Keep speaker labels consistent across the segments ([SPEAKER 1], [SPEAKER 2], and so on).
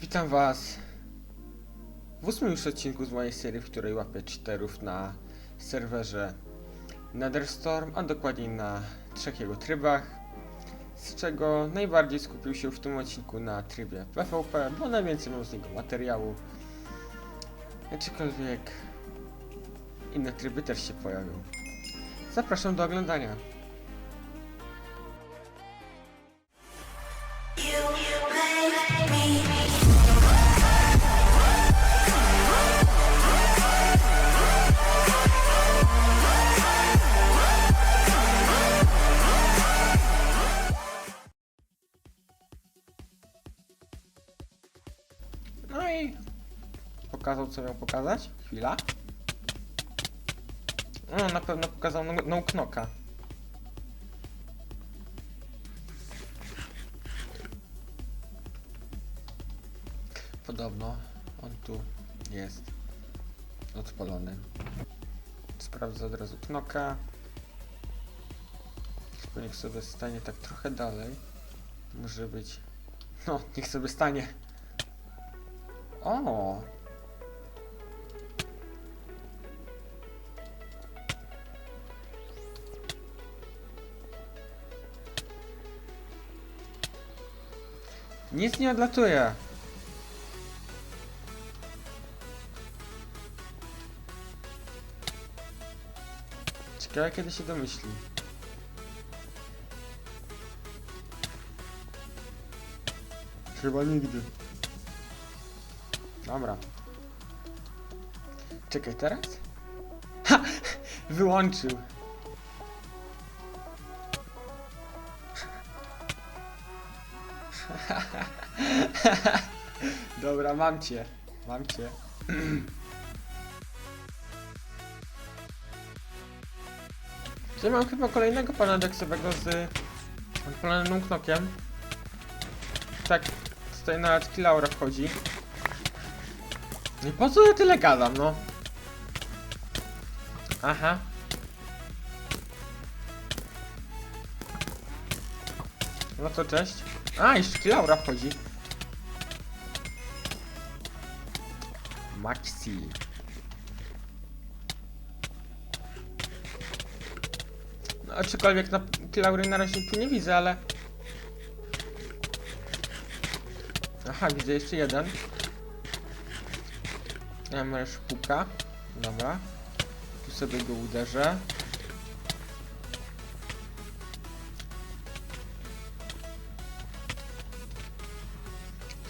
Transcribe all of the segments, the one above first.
[SPEAKER 1] Witam was w ósmym już odcinku z mojej serii, w której łapię cheaterów na serwerze Netherstorm, a dokładniej na trzech jego trybach, z czego najbardziej skupił się w tym odcinku na trybie PvP, bo najwięcej mam z niego materiału. Aczkolwiek inne tryby też się pojawią. Zapraszam do oglądania. No i pokazał co miał pokazać. Chwila. No, na pewno pokazał no, no knoka. Podobno on tu jest odpalony. Sprawdzę od razu knoka. Tylko niech sobie stanie tak trochę dalej. Może być. No, niech sobie stanie. O! Nic nie odlatuje. Ciekawe kiedy się domyśli. Chyba nigdy. Dobra. Czekaj, teraz? Ha! Wyłączył. Dobra, mam cię. Mam cię. Tutaj mam chyba kolejnego pana deksowego z odpalonym knokiem. Tak, tutaj nawet Kilaura wchodzi. No i po co ja tyle gadam, no? Aha. No to cześć. A, jeszcze Laura wchodzi. Maxi. No, aczkolwiek na Klaury na razie tu nie widzę, ale... Aha, widzę jeszcze jeden. MR szpuka. Dobra. Tu sobie go uderzę.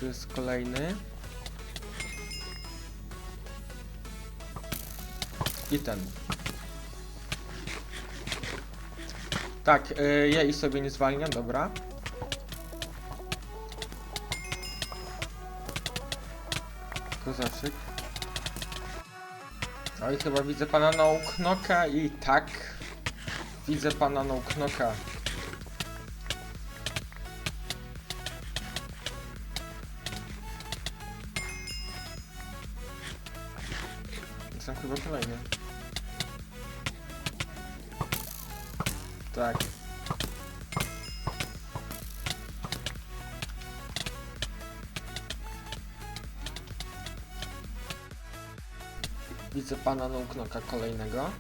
[SPEAKER 1] Tu jest kolejny. I ten. Tak, yy, ja i sobie nie zwalniam, dobra. Kozaczyk. Oj, chyba widzę pana Knoka i tak. Widzę pana Knoka. Jestem chyba kolejny. Tak. Widzę pana Knoka kolejnego.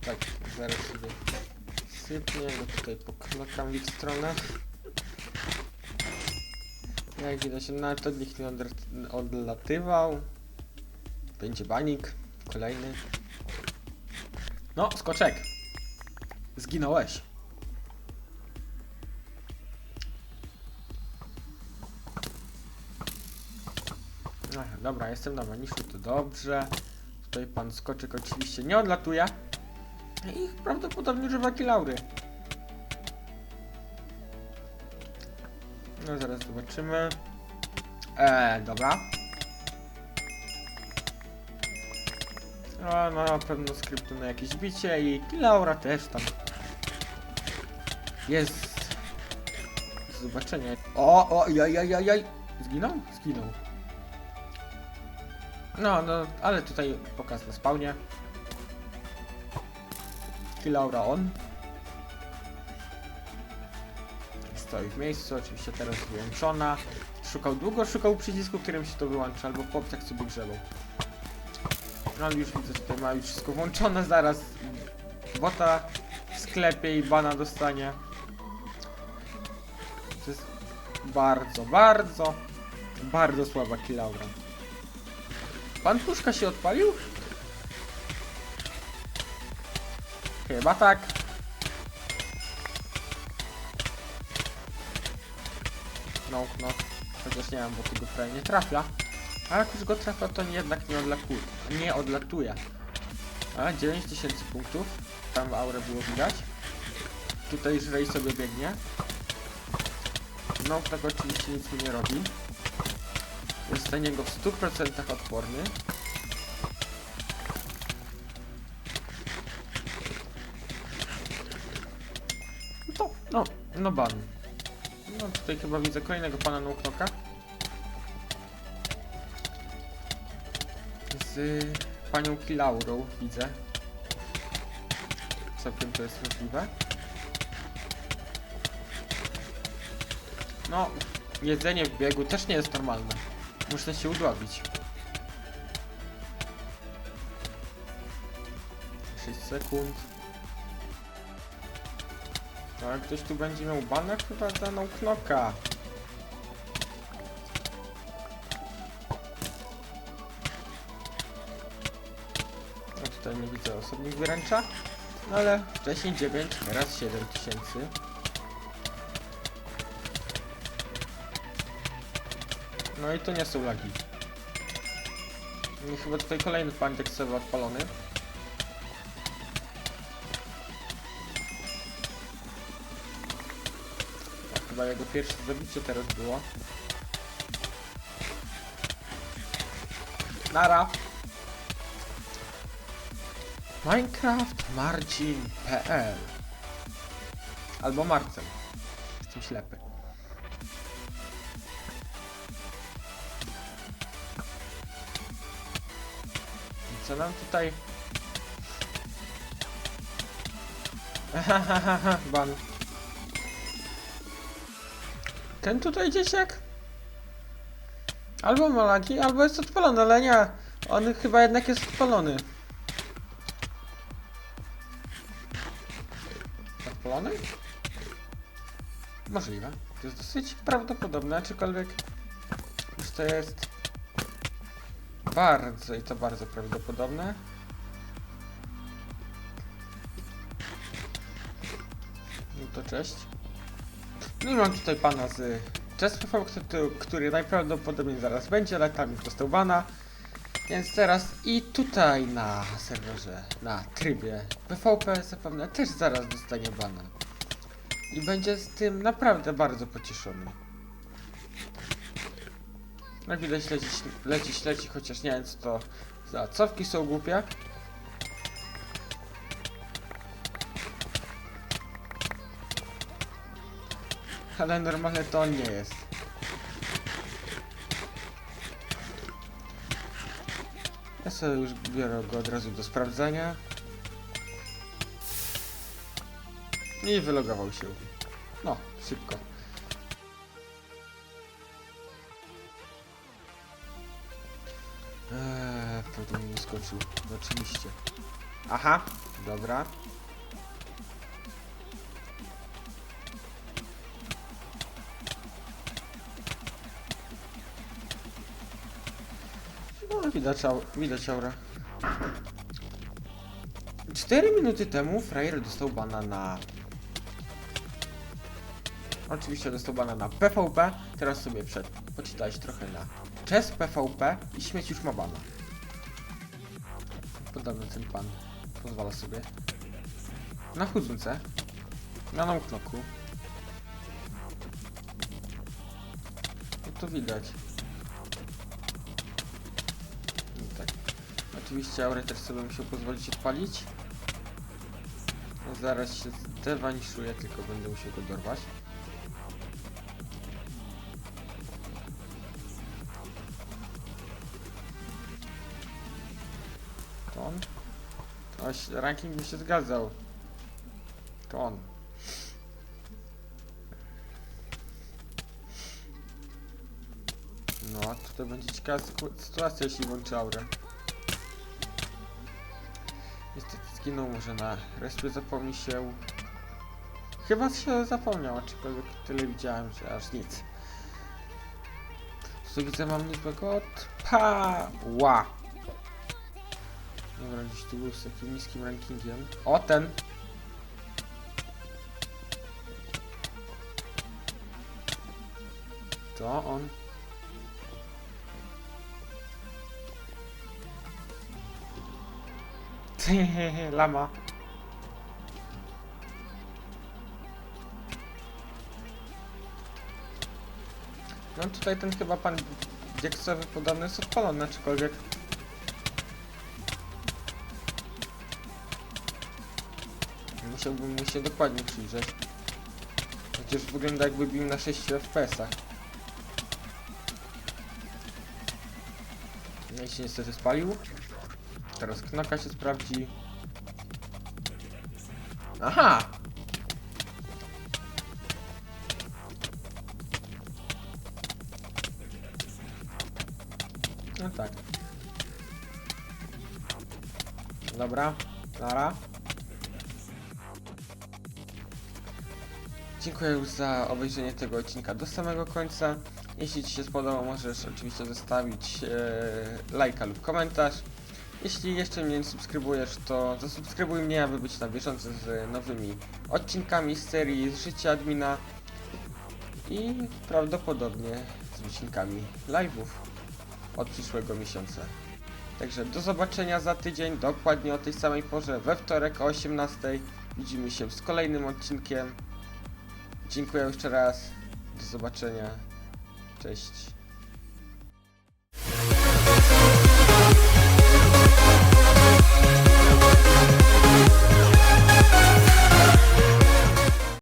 [SPEAKER 1] Tak, zaraz sobie sypnie, go tutaj poklokam w ich stronę. Jak widać, nawet od nich nie odlatywał. Będzie banik, kolejny. No, skoczek. Zginąłeś. Dobra, jestem na maniszu, to dobrze. Tutaj pan skoczek oczywiście nie odlatuje. I prawdopodobnie używa kilaury. No zaraz zobaczymy. Eee, dobra. No, no na pewno skryptu na jakieś bicie i Laura też tam. Jest. Do zobaczenia. O, o, jaj, jaj, jaj. Zginął? Zginął. No, no, ale tutaj pokaz na spawnie. Kilaura on. Stoi w miejscu, oczywiście teraz wyłączona. Szukał długo, szukał przycisku, którym się to wyłącza, albo po tak sobie grzebał. No już widzę, tutaj ma już wszystko włączone, zaraz bota w sklepie i bana dostanie. To jest bardzo, bardzo, bardzo słaba Kilaura. Pan Puszka się odpalił? Chyba tak. No, no. Chociaż nie wiem, bo tego prawie nie trafia. A jak już go trafia, to jednak nie odlatuje. Nie odlatuje. A, 9000 punktów. Tam aurę było widać. Tutaj żrej sobie biegnie. No, tak oczywiście nic mu nie robi. Jest na niego w 100% odporny. No to, no, no ban. No tutaj chyba widzę kolejnego pana Nuknoka. Z y, panią Kilaurą widzę. Całkiem to jest możliwe. No, jedzenie w biegu też nie jest normalne. Muszę się udławić. 6 sekund. No, jak ktoś tu będzie miał banę, chyba za no knoka. No tutaj nie widzę osobnik wyręcza. No ale wcześniej 9, teraz 7 tysięcy. No i to nie są lagi. I chyba tutaj kolejny pan tekstowy odpalony. To chyba jego pierwsze zabicie teraz było. Nara! Minecraft Marcin.pl Albo Marcel. Jestem ślepy. Co nam tutaj... Ban. Ten tutaj dzieciak? Albo ma lagi, albo jest odpalony, ale nie. On chyba jednak jest odpalony. Odpalony? Możliwe. To jest dosyć prawdopodobne, aczkolwiek już to jest bardzo i to bardzo prawdopodobne. No to cześć. No i mam tutaj pana z PV, który, który najprawdopodobniej zaraz będzie, ale tam już dostał bana. Więc teraz i tutaj na serwerze, na trybie PvP zapewne też zaraz dostanie bana. I będzie z tym naprawdę bardzo pocieszony. Jak widać leci, leci, leci, chociaż nie wiem co to za cofki są głupie. Ale normalnie to nie jest. Ja sobie już biorę go od razu do sprawdzenia. I wylogował się. No, szybko. Pewnie mi skoczył. No, oczywiście. Aha, dobra. No, widać, au- widać aura. 4 minuty temu frajer dostał bana na... Oczywiście dostał bana na PvP, teraz sobie przed poczytać trochę na Chess PvP i śmieć już ma bana. Podobno ten pan pozwala sobie. Na chudzące. Na knoku. No to widać. No tak. Oczywiście Aure też sobie musiał pozwolić odpalić. No zaraz się zdewaniszuje, tylko będę musiał go dorwać. Oś, ranking by się zgadzał. To on. No, tutaj będzie ciekawa sytuacja, jeśli włączy aurę. Niestety zginął może na respie, zapomni się... Chyba się zapomniał, aczkolwiek tyle widziałem, że aż nic. Co widzę, mam niezłego odpała. Dobra, gdzieś tu był z takim niskim rankingiem. O, ten! To on. Lama. No tutaj ten chyba pan Dieksowy podany jest odpalony, aczkolwiek musiałbym mu się dokładnie przyjrzeć. Chociaż wygląda jakby bił na 6 FPS-ach. No i się niestety spalił. Teraz knoka się sprawdzi. Aha! No tak. Dobra, nara. Dziękuję już za obejrzenie tego odcinka do samego końca. Jeśli Ci się spodobał, możesz oczywiście zostawić e, lajka lub komentarz. Jeśli jeszcze mnie nie subskrybujesz, to zasubskrybuj mnie, aby być na bieżąco z nowymi odcinkami z serii z życia admina i prawdopodobnie z odcinkami live'ów od przyszłego miesiąca. Także do zobaczenia za tydzień, dokładnie o tej samej porze, we wtorek o 18. Widzimy się z kolejnym odcinkiem. Dziękuję jeszcze raz. Do zobaczenia. Cześć.